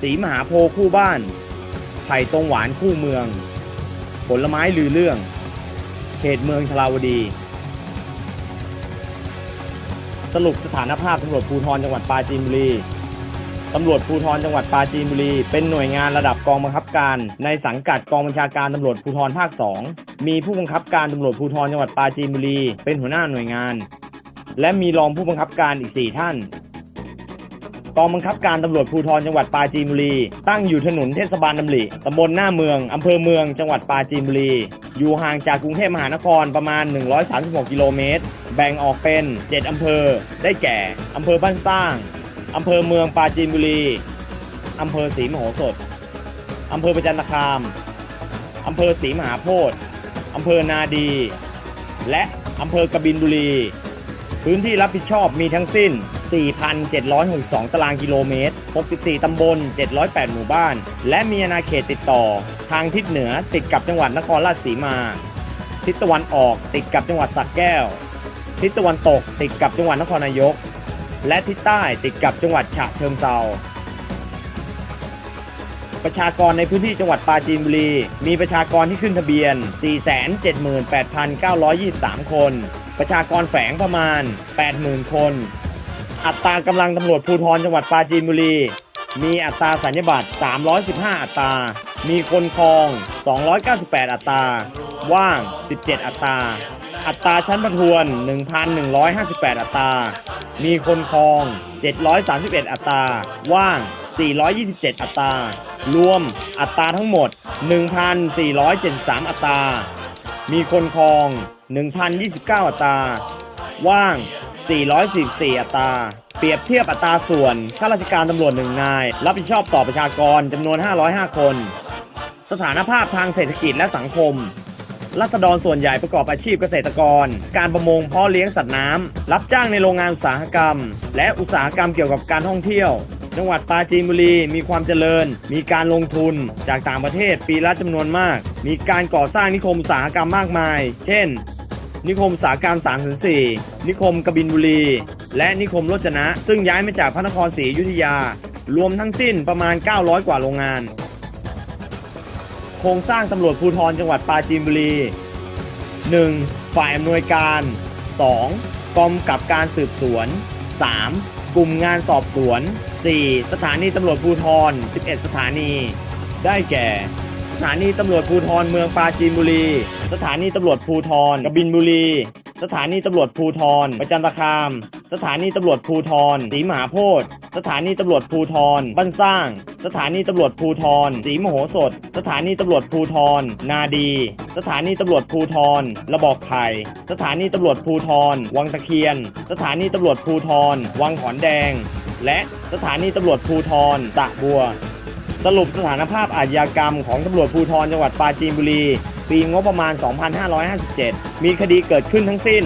สีมหาโพคู่บ้าน ไผ่ตรงหวานคู่เมือง ผลไม้ลือเรื่อง เขตเมืองชลาวดี สรุปสถานภาพตำรวจภูธรจังหวัดปราจีนบุรีตำรวจภูธรจังหวัดปราจีนบุรี เป็นหน่วยงานระดับกองบังคับการ ในสังกัดกองบัญชาการตำรวจภูธรภาค 2 มีผู้บังคับการตำรวจภูธรจังหวัดปราจีนบุรี เป็นหัวหน้าหน่วยงาน และมีรองผู้บังคับการอีก 4 ท่าน กองบังคับการตำรวจภูธรจังหวัดปราจีนบุรี ตั้งอยู่ถนนเทศบาลดำริตำบลหน้าเมืองอำเภอเมืองจังหวัดปราจีนบุรี อยู่ห่างจากกรุงเทพมหานครประมาณ 136 กิโลเมตร แบ่งออกเป็น 7 อำเภอ ได้แก่ อำเภอบ้านสร้าง อำเภอเมืองปราจีนบุรี อำเภอศรีมโหสถ อำเภอประจันตคาม อำเภอศรีมหาโพธิ์อำเภอนาดี และอำเภอกบินบุรี พื้นที่รับผิดชอบมีทั้งสิ้น 4,762 ตารางกิโลเมตร 64 ตำบล 708 หมู่บ้าน และมีอาณาเขตติดต่อ ทางทิศเหนือติดกับจังหวัดนครราชสีมา ทิศตะวันออกติดกับจังหวัดสระแก้ว ทิศตะวันตกติดกับจังหวัดนครนายก และทิศใต้ติดกับจังหวัดฉะเชิงเทราประชากรในพื้นที่จังหวัดปราจีนบุรี มีประชากรที่ขึ้นทะเบียน 478,923 คน ประชากรแฝงประมาณ 80,000 คน อัตรากำลังตำรวจภูธรจังหวัดปราจีนบุรี มีอัตราสัญญบัตร 315 อัตรา มีคนครอง 298 อัตรา ว่าง 17 อัตรา อัตราชั้นประทวน 1,158 อัตรา มีคนครอง 731 อัตรา ว่าง 427 อัตรา รวมอัตราทั้งหมด 1,473 อัตรา มีคนครอง 1,029 อัตรา ว่าง 444 อัตรา เปรียบเทียบอัตราส่วนข้าราชการตำรวจหนึ่งนาย รับผิดชอบต่อประชากรจำนวน 505 คน สถานภาพทางเศรษฐกิจและสังคมรัษฎรส่วนใหญ่ประกอบอาชีพเกษตรกร การประมงเพาะเลี้ยงสัตว์น้ำ รับจ้างในโรงงานอุตสาหกรรม และอุตสาหกรรมเกี่ยวกับการท่องเที่ยว จังหวัดปราจีนบุรีมีความเจริญ มีการลงทุนจากต่างประเทศปีละจำนวนมาก มีการก่อสร้างนิคมอุตสาหกรรมมากมาย เช่น นิคมสากรรม304นิคมกบินบุรี และนิคมรจนะ ซึ่งย้ายมาจากพระนครศรีอยุธยา รวมทั้งสิ้นประมาณ 900 กว่าโรงงาน โครงสร้างตำรวจภูธรจังหวัดปราจีนบุรี 1. ฝ่ายอำนวยการ 2. กองกำกับการสืบสวน 3. กลุ่มงานสอบสวน 4. สถานีตำรวจภูธร 11 สถานี ได้แก่ ถานีตำรวจภูธรเมืองปราจีนบุรี สถานีตำรวจภูธรกบินบุรี สถานีตำรวจภูธรประจันตคาม สถานีตำรวจภูธรศรีมหาโพธิ์สถานีตำรวจภูธรบ้านสร้าง สถานีตำรวจภูธรศรีมโหสถ สถานีตำรวจภูธรนาดี สถานีตำรวจภูธรระบอกไผ่สถานีตำรวจภูธรวังตะเคียน สถานีตำรวจภูธรวังขอนแดง และสถานีตำรวจภูธรตะบัว สรุปสถานภาพอาชญากรรมของตำรวจภูธรจังหวัดปราจีนบุรี ปีงบประมาณ 2557 มีคดีเกิดขึ้นทั้งสิ้น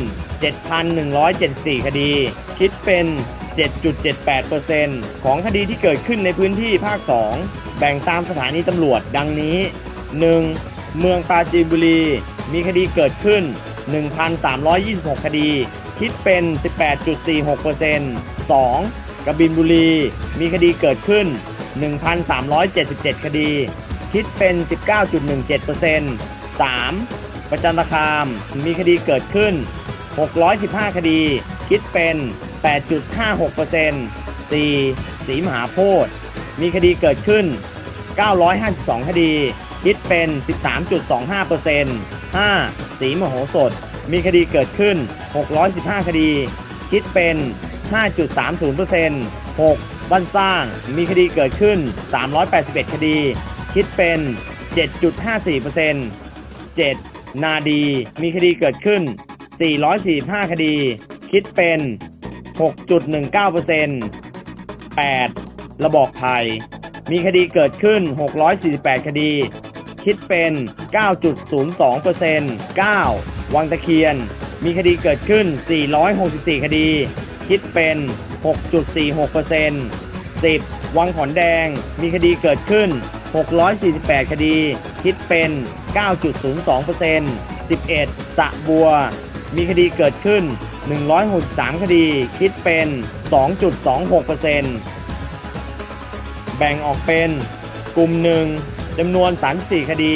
7,174 คดี คิดเป็น 7.78%ของคดีที่เกิดขึ้นในพื้นที่ภาค 2 แบ่งตามสถานีตำรวจดังนี้ 1. เมืองปราจีนบุรี มีคดีเกิดขึ้น 1,326 คดี คิดเป็น 18.46% 2. กบินบุรี มีคดีเกิดขึ้น 1,377 คดี คิดเป็น 19.17% 3. ประจันตคามมีคดีเกิดขึ้น 615 คดี คิดเป็น 8.56% 4. สีมหาโพธิ์มีคดีเกิดขึ้น 952 คดี คิดเป็น 13.25% 5. สีมโหสถ มีคดีเกิดขึ้น 615 คดี คิดเป็น 5.30% 6. บ้านสร้าง มีคดีเกิดขึ้น 381 คดี คิดเป็น 7.54% 7. นาดี มีคดีเกิดขึ้น 445 คดี คิดเป็น 6.19% 8. ระบอกไทยมีคดีเกิดขึ้น 648 คดี คิดเป็น 9.02% 9. วังตะเคียน มีคดีเกิดขึ้น 464 คดี คิดเป็น 6.46% 10. วังขอนแดง มีคดีเกิดขึ้น 648 คดี คิดเป็น 9.02% 11. สะบัว มีคดีเกิดขึ้น 163 คดี คิดเป็น 2.26%แแบ่งออกเป็น กลุ่มหนึ่งจำนวน 34 คดี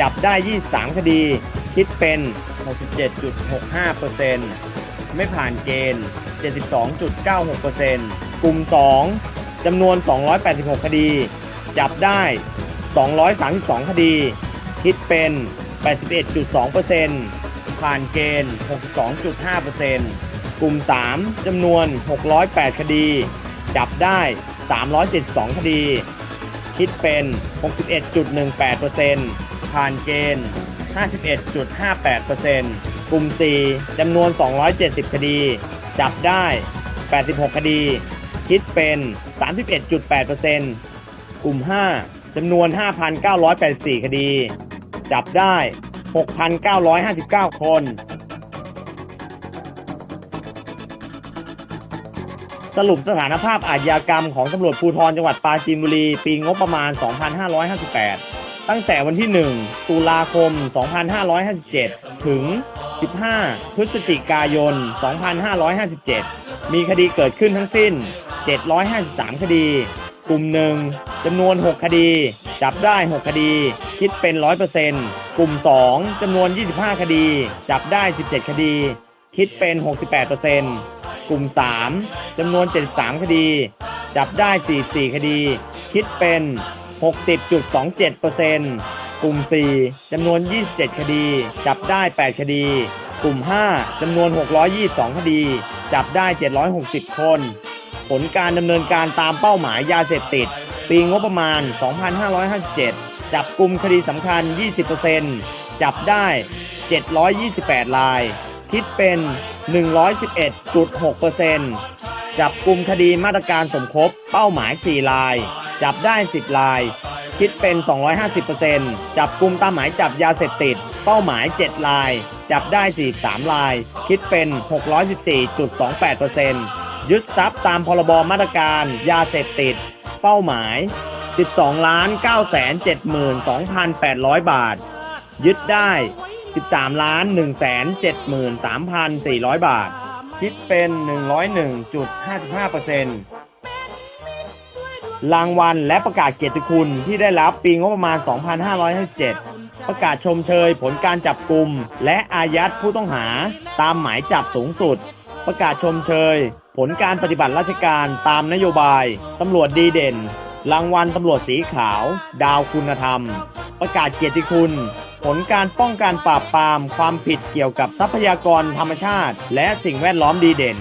จับได้ 23 คดี คิดเป็น 67.65%ไม่ผ่านเกณฑ์ 72.96% กลุ่ม 2จำนวน 286 คดี จับได้ 232 คดี คิดเป็น 81.2%ผ่านเกณฑ์ 62.5%กลุ่ม 3จำนวน 608 คดี จับได้ 372 คดี คิดเป็น 61.18%ผ่านเกณฑ์ 51.58%กลุ่ม 4จำนวน 270 คดี จับได้ 86 คดี คิดเป็น 31.8%กลุ่ม 5จำนวน 5,984 คดี จับได้ 6,959 คน สรุปสถานภาพอาชญากรรมของตำรวจภูธรจังหวัดปราจีนบุรี ปีงบประมาณ 2558 ตั้งแต่วันที่ 1 ตุลาคม 2557 ถึง 15 พฤศจิกายน 2557 มีคดีเกิดขึ้นทั้งสิ้น 753 คดี กลุ่มหนึ่งจำนวน 6 คดี จับได้ 6 คดี คิดเป็น 100%กลุ่ม 2จำนวน 25 คดี จับได้ 17 คดี คิดเป็น 68%กลุ่ม 3จำนวน 73 คดี จับได้ 44 คดี คิดเป็น 60.27%กลุ่ม 4จำนวน 27 คดี จับได้ 8 คดี กลุ่ม 5จำนวน 622 คดี จับได้ 760 คน ผลการดำเนินการตามเป้าหมายยาเสพติด ปีงบประมาณ 2557 จับกลุ่มคดีสำคัญ 20%จับได้ 728 ราย คิดเป็น 111.6%จับกลุ่มคดีมาตรการสมคบเป้าหมาย 4 ราย จับได้ 10 ราย คิดเป็น 250%จับกลุ่มตามหมายจับยาเสพติด เป้าหมาย 7 ราย จับได้ 43 ราย คิดเป็น 614.28% ยึดทรัพย์ตามพรบมาตรการยาเสพติด เป้าหมาย 12ล้าน9 7 2 800 บาท ยึดได้ 13ล้าน1 7 3 4 0 0 บาท คิดเป็น 101.55%รางวัลและประกาศเกียรติคุณที่ได้รับปีงบประมาณ 2557 ประกาศชมเชยผลการจับกลุ่มและอายัดผู้ต้องหาตามหมายจับสูงสุด ประกาศชมเชย ลการปฏิบัติราชการตามนโยบาย ตำรวจดีเด่น รางวัลตำรวจสีขาว ดาวคุณธรรม ประกาศเกียรติคุณ ผลการป้องกันปราบปรามความผิดเกี่ยวกับทรัพยากรธรรมชาติ และสิ่งแวดล้อมดีเด่น